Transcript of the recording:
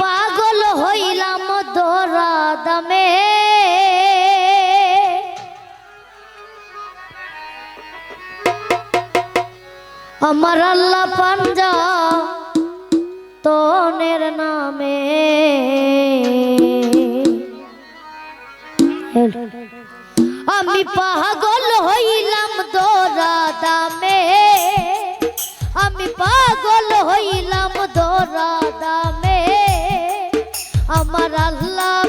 পাগল হইলাম ধরা দামে। আমার আল্লাহ পাঞ্জা তনের নামে। আমি পাগল হইলাম দোরা দামে। আমি পাগল হইলাম দোরা আমার আল্লাহ